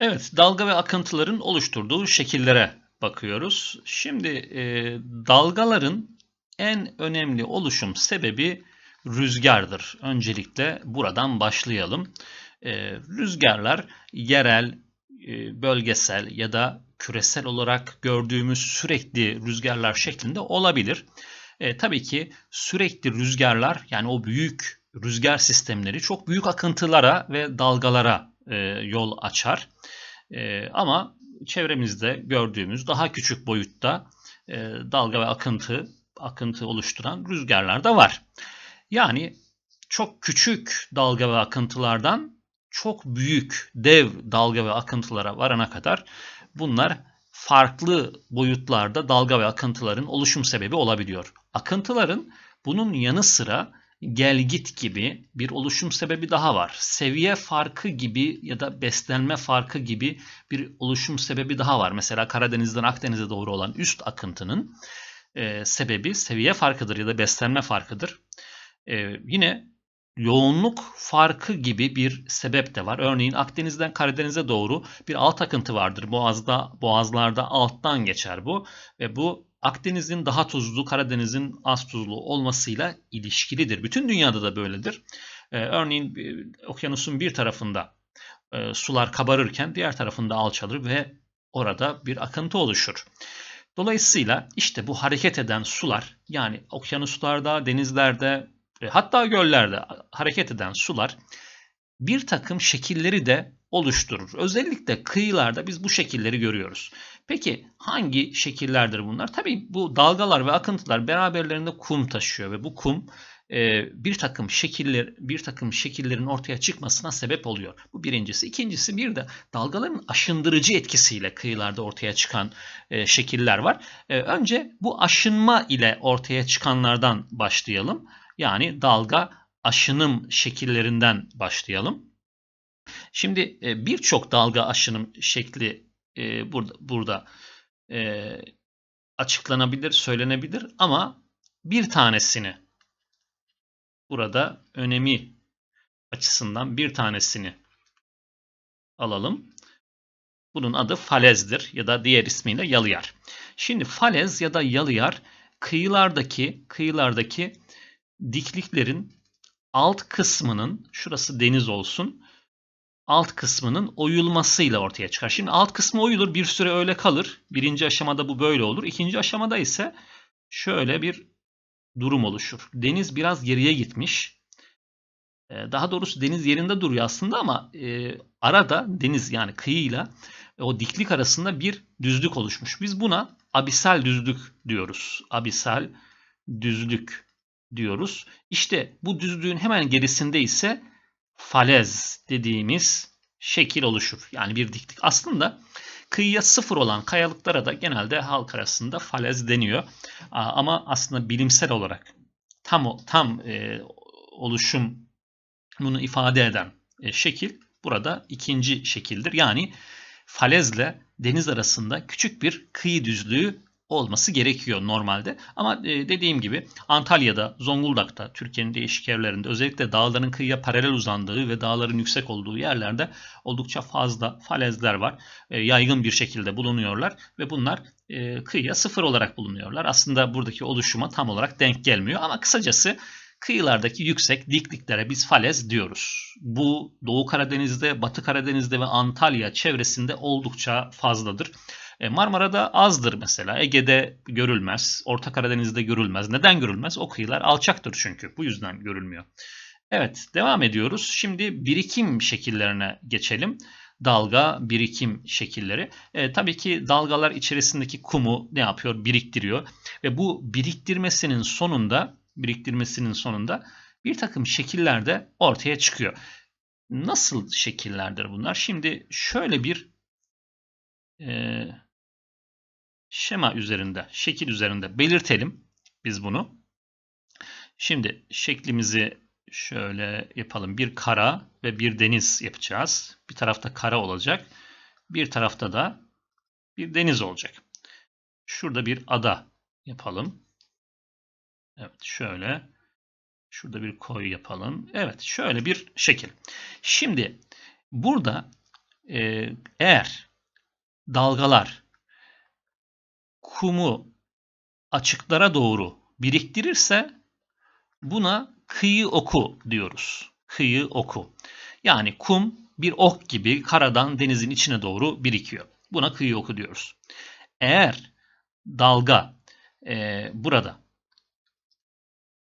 Evet, dalga ve akıntıların oluşturduğu şekillere bakıyoruz. Şimdi e, dalgaların en önemli oluşum sebebi rüzgardır. Öncelikle buradan başlayalım. E, rüzgarlar yerel, e, bölgesel ya da küresel olarak gördüğümüz sürekli rüzgarlar şeklinde olabilir. E, tabii ki sürekli rüzgarlar yani o büyük rüzgar sistemleri çok büyük akıntılara ve dalgalara e, yol açar. E, ama çevremizde gördüğümüz daha küçük boyutta e, dalga ve akıntı akıntı oluşturan rüzgarlar da var. Yani çok küçük dalga ve akıntılardan çok büyük dev dalga ve akıntılara varana kadar bunlar farklı boyutlarda dalga ve akıntıların oluşum sebebi olabiliyor. Akıntıların bunun yanı sıra gel git gibi bir oluşum sebebi daha var. Seviye farkı gibi ya da beslenme farkı gibi bir oluşum sebebi daha var. Mesela Karadeniz'den Akdeniz'e doğru olan üst akıntının e, sebebi seviye farkıdır ya da beslenme farkıdır. E, yine yoğunluk farkı gibi bir sebep de var. Örneğin Akdeniz'den Karadeniz'e doğru bir alt akıntı vardır. Boğazda, boğazlarda alttan geçer bu ve bu Akdeniz'in daha tuzlu, Karadeniz'in az tuzlu olmasıyla ilişkilidir. Bütün dünyada da böyledir. Ee, örneğin okyanusun bir tarafında e, sular kabarırken diğer tarafında alçalır ve orada bir akıntı oluşur. Dolayısıyla işte bu hareket eden sular yani okyanuslarda, denizlerde e, hatta göllerde hareket eden sular bir takım şekilleri de oluşturur. Özellikle kıyılarda biz bu şekilleri görüyoruz. Peki hangi şekillerdir bunlar? Tabii bu dalgalar ve akıntılar beraberlerinde kum taşıyor ve bu kum e, bir takım şekiller bir takım şekillerin ortaya çıkmasına sebep oluyor. Bu birincisi. İkincisi bir de dalgaların aşındırıcı etkisiyle kıyılarda ortaya çıkan e, şekiller var. E, önce bu aşınma ile ortaya çıkanlardan başlayalım. Yani dalga aşınım şekillerinden başlayalım. Şimdi birçok dalga aşınım şekli burada burada açıklanabilir, söylenebilir ama bir tanesini burada önemi açısından bir tanesini alalım. Bunun adı falezdir ya da diğer ismiyle yalıyar. Şimdi falez ya da yalıyar kıyılardaki kıyılardaki dikliklerin alt kısmının şurası deniz olsun alt kısmının oyulmasıyla ortaya çıkar. Şimdi alt kısmı oyulur bir süre öyle kalır. Birinci aşamada bu böyle olur. İkinci aşamada ise şöyle bir durum oluşur. Deniz biraz geriye gitmiş. Ee, daha doğrusu deniz yerinde duruyor aslında ama e, arada deniz yani kıyıyla o diklik arasında bir düzlük oluşmuş. Biz buna abisal düzlük diyoruz. Abisal düzlük diyoruz. İşte bu düzlüğün hemen gerisinde ise falez dediğimiz şekil oluşur. Yani bir diklik. Aslında kıyıya sıfır olan kayalıklara da genelde halk arasında falez deniyor. Ama aslında bilimsel olarak tam tam e, oluşum bunu ifade eden e, şekil burada ikinci şekildir. Yani falezle deniz arasında küçük bir kıyı düzlüğü olması gerekiyor normalde. Ama e, dediğim gibi Antalya'da, Zonguldak'ta, Türkiye'nin değişik yerlerinde özellikle dağların kıyıya paralel uzandığı ve dağların yüksek olduğu yerlerde oldukça fazla falezler var. E, yaygın bir şekilde bulunuyorlar ve bunlar e, kıyıya sıfır olarak bulunuyorlar. Aslında buradaki oluşuma tam olarak denk gelmiyor ama kısacası kıyılardaki yüksek dikliklere biz falez diyoruz. Bu Doğu Karadeniz'de, Batı Karadeniz'de ve Antalya çevresinde oldukça fazladır. E, Marmara'da azdır mesela. Ege'de görülmez. Orta Karadeniz'de görülmez. Neden görülmez? O kıyılar alçaktır çünkü. Bu yüzden görülmüyor. Evet devam ediyoruz. Şimdi birikim şekillerine geçelim. Dalga birikim şekilleri. E, tabii ki dalgalar içerisindeki kumu ne yapıyor? Biriktiriyor. Ve bu biriktirmesinin sonunda biriktirmesinin sonunda bir takım şekiller de ortaya çıkıyor. Nasıl şekillerdir bunlar? Şimdi şöyle bir e, şema üzerinde, şekil üzerinde belirtelim biz bunu. Şimdi şeklimizi şöyle yapalım. Bir kara ve bir deniz yapacağız. Bir tarafta kara olacak. Bir tarafta da bir deniz olacak. Şurada bir ada yapalım. Evet şöyle. Şurada bir koy yapalım. Evet şöyle bir şekil. Şimdi burada eğer dalgalar kumu açıklara doğru biriktirirse buna kıyı oku diyoruz. Kıyı oku. Yani kum bir ok gibi karadan denizin içine doğru birikiyor. Buna kıyı oku diyoruz. Eğer dalga e, burada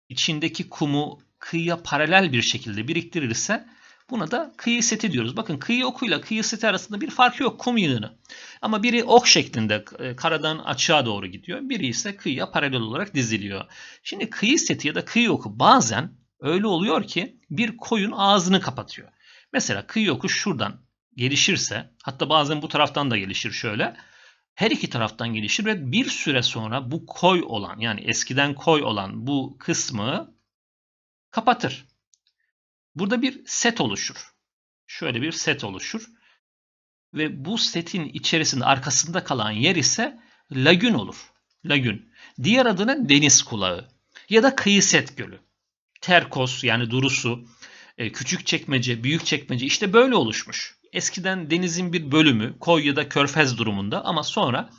içindeki kumu kıyıya paralel bir şekilde biriktirirse buna da kıyı seti diyoruz. Bakın kıyı okuyla kıyı seti arasında bir fark yok kum yığını. Ama biri ok şeklinde e, karadan açığa doğru gidiyor. Biri ise kıyıya paralel olarak diziliyor. Şimdi kıyı seti ya da kıyı oku bazen öyle oluyor ki bir koyun ağzını kapatıyor. Mesela kıyı oku şuradan gelişirse hatta bazen bu taraftan da gelişir şöyle. Her iki taraftan gelişir ve bir süre sonra bu koy olan yani eskiden koy olan bu kısmı kapatır. Burada bir set oluşur. Şöyle bir set oluşur. Ve bu setin içerisinde arkasında kalan yer ise lagün olur. Lagün. Diğer adına deniz kulağı ya da kıyı set gölü. Terkos yani durusu, e, küçük çekmece, büyük çekmece işte böyle oluşmuş. Eskiden denizin bir bölümü koy ya da körfez durumunda ama sonra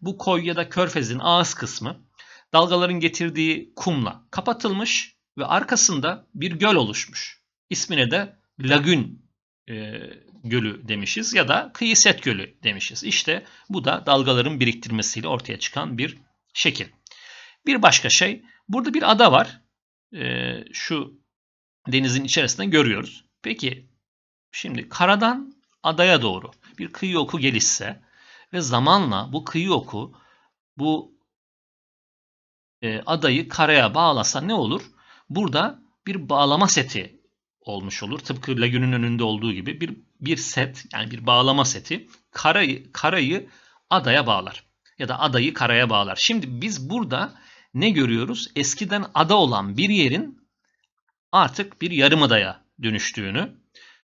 bu koy ya da körfezin ağız kısmı dalgaların getirdiği kumla kapatılmış ve arkasında bir göl oluşmuş. İsmine de lagün e, gölü demişiz ya da kıyı set gölü demişiz. İşte bu da dalgaların biriktirmesiyle ortaya çıkan bir şekil. Bir başka şey burada bir ada var. E, şu denizin içerisinde görüyoruz. Peki şimdi karadan adaya doğru bir kıyı oku gelişse ve zamanla bu kıyı oku bu e, adayı karaya bağlasa ne olur? Burada bir bağlama seti olmuş olur. Tıpkı lagünün önünde olduğu gibi bir bir set yani bir bağlama seti karayı karayı adaya bağlar ya da adayı karaya bağlar. Şimdi biz burada ne görüyoruz? Eskiden ada olan bir yerin artık bir yarımadaya dönüştüğünü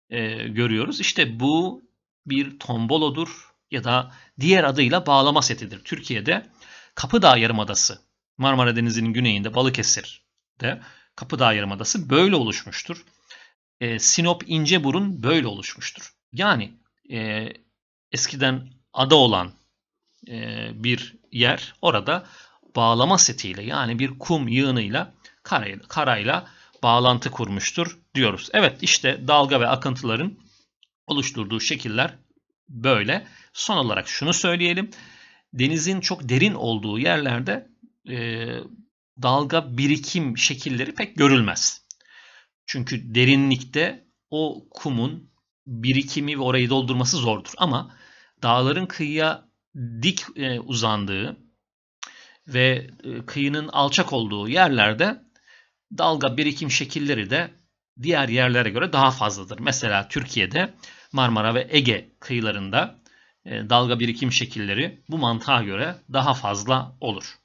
e, görüyoruz. İşte bu bir tombolodur ya da diğer adıyla bağlama setidir. Türkiye'de Kapıdağ Yarımadası Marmara Denizi'nin güneyinde Balıkesir'de Kapıdağ Yarımadası böyle oluşmuştur. E, Sinop İnceburun böyle oluşmuştur. Yani e, eskiden ada olan e, bir yer orada bağlama setiyle yani bir kum yığınıyla karayla, karayla bağlantı kurmuştur diyoruz. Evet işte dalga ve akıntıların oluşturduğu şekiller böyle. Son olarak şunu söyleyelim. Denizin çok derin olduğu yerlerde e, dalga birikim şekilleri pek görülmez. Çünkü derinlikte o kumun birikimi ve orayı doldurması zordur. Ama dağların kıyıya dik e, uzandığı ve e, kıyının alçak olduğu yerlerde dalga birikim şekilleri de diğer yerlere göre daha fazladır. Mesela Türkiye'de Marmara ve Ege kıyılarında e, dalga birikim şekilleri bu mantığa göre daha fazla olur.